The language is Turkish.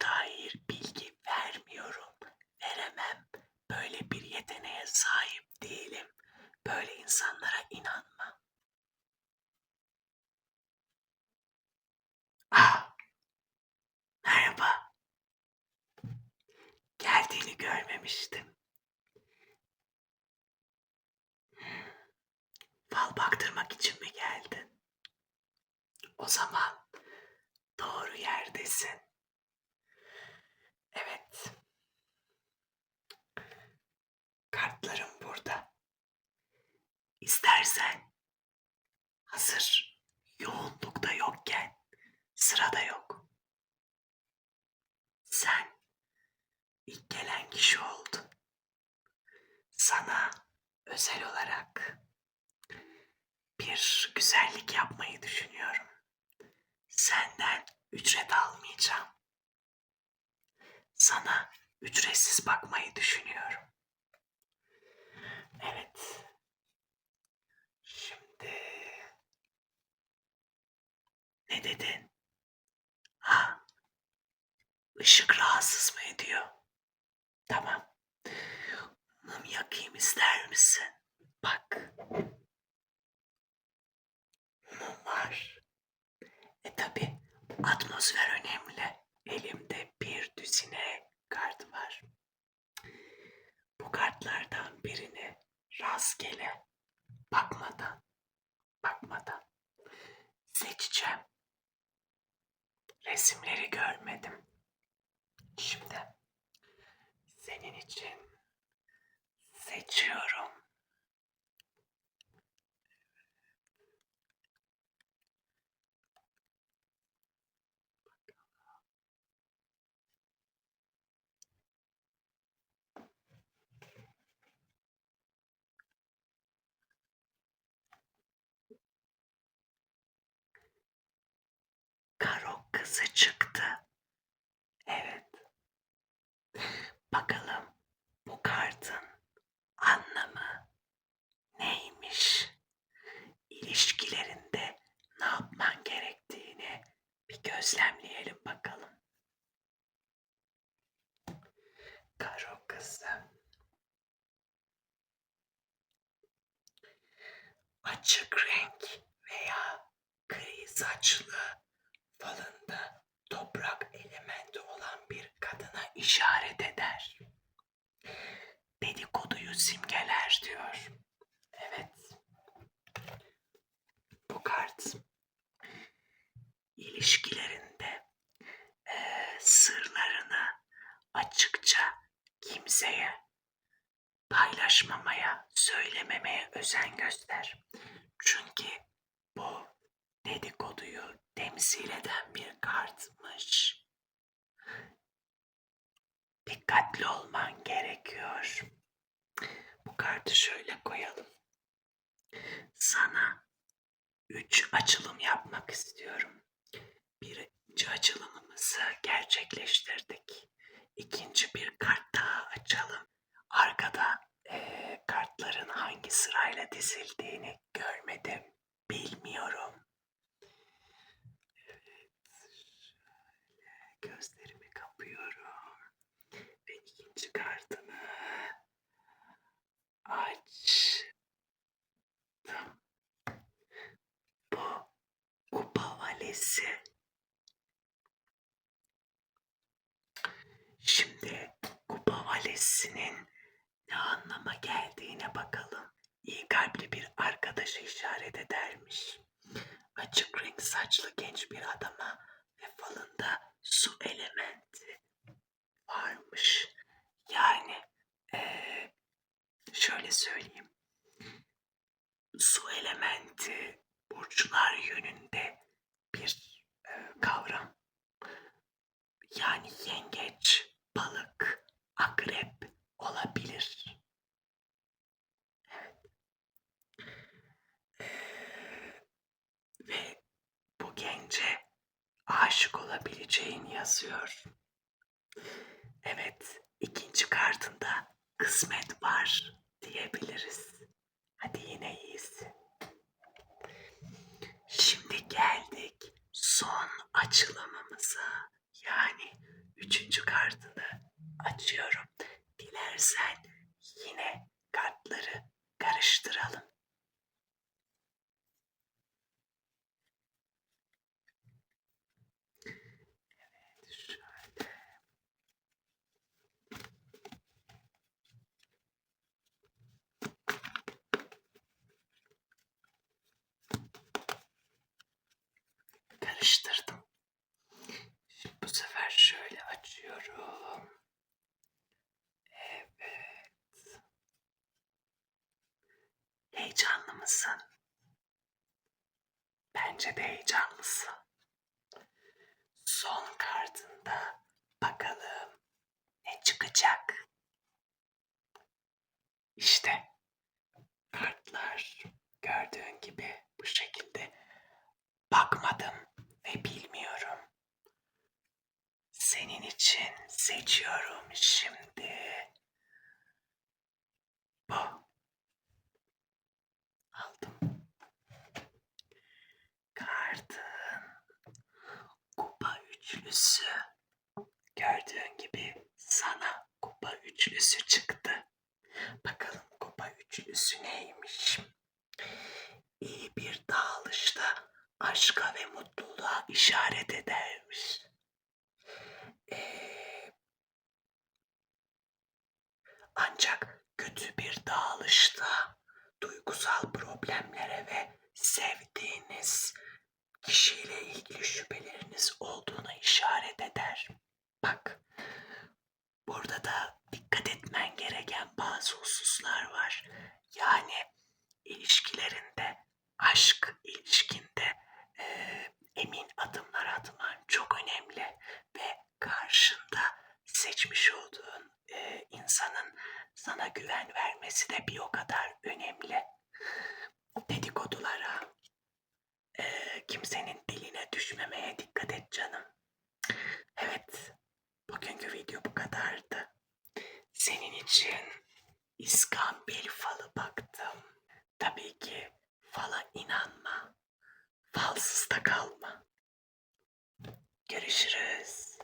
dair bilgi vermiyorum. Veremem. Böyle bir yeteneğe sahip değilim. Böyle insanlara inanmam. Ah, merhaba. Geldiğini görmemiştim. Fal baktırmak için mi geldin? O zaman doğru yerdesin. Evet. Kartlarım burada. İstersen hazır yoğunlukta yokken sırada yok. Sen ilk gelen kişi oldun. Sana özel olarak bir güzellik yapmayı düşünüyorum. Senden ücret almayacağım. Sana ücretsiz bakmayı düşünüyorum. Evet. Şimdi ne dedin? Ha? Işık rahatsız mı ediyor? Tamam. Mum yakayım ister misin? Bak. Mum var. E tabi atmosfer önemli. Elimde bir düzine kart var. Bu kartlardan birini rastgele bakmadan bakmadan seçeceğim. Resimleri görmedim. Şimdi senin için seçiyorum. Karo kızı çıktı. Evet. Bakalım bu kartın anlamı neymiş? İlişkilerinde ne yapman gerektiğini bir gözlemleyelim bakalım. Karo kızı. Açık renk veya gri saçlı falında toprak elementi olan bir kadına işaret eder. Dedikoduyu simgeler diyor. Evet. Bu kart ilişkilerinde eee, sırlarını açıkça kimseye paylaşmamaya, söylememeye özen göster. Çünkü bu dedikoduyu temsil eden bir kartmış. Dikkatli olman gerekiyor. Bu kartı şöyle koyalım. Sana üç açılım yapmak istiyorum. Birinci açılımımızı gerçekleştirdik. İkinci bir kart daha açalım. Arkada eee, kartların hangi sırayla dizildiğini görmedim. Bilmiyorum. Evet, şöyle gözlerimi kapıyorum. Ve ikinci kartımı açtım. Bu kupa valesi. Şimdi kupa valesinin ne anlama geldiğine bakalım. İyi kalpli bir arkadaşı işaret edermiş. Açık renk saçlı genç bir adama ve falında aşık olabileceğin yazıyor. Evet, ikinci kartında kısmet var diyebiliriz. Hadi yine iyisin. Şimdi geldik son açılımımıza. Yani üçüncü kartını açıyorum. Dilersen yine kartları karıştıralım. Evet, şöyle. Karıştırdım. Şimdi bu sefer şöyle açıyorum. Evet. Heyecanlı mısın? Bence de heyecanlısın. Son kartında bakalım ne çıkacak. İşte kartlar gördüğün gibi bu şekilde bakmadım ve bilmiyorum. Senin için seçiyorum şimdi. Bu. Aldım. Kartın kupa üçlüsü. Gördüğün gibi sana kupa üçlüsü çıktı. Bakalım kupa üçlüsü neymiş? İyi bir dağılışta aşka ve mutluluğa işaret edermiş. Ee, ancak kötü bir dağılışta duygusal problemlere ve sevdiğiniz kişiyle ilgili şüpheleriniz olduğuna işaret eder. Bak, burada da dikkat etmen gereken bazı hususlar var. Yani ilişkilerinde, bana güven vermesi de bir o kadar önemli. Dedikodulara, e, kimsenin diline düşmemeye dikkat et canım. Evet, bugünkü video bu kadardı. Senin için İskambil falı baktım. Tabii ki fala inanma, falsız da kalma. Görüşürüz.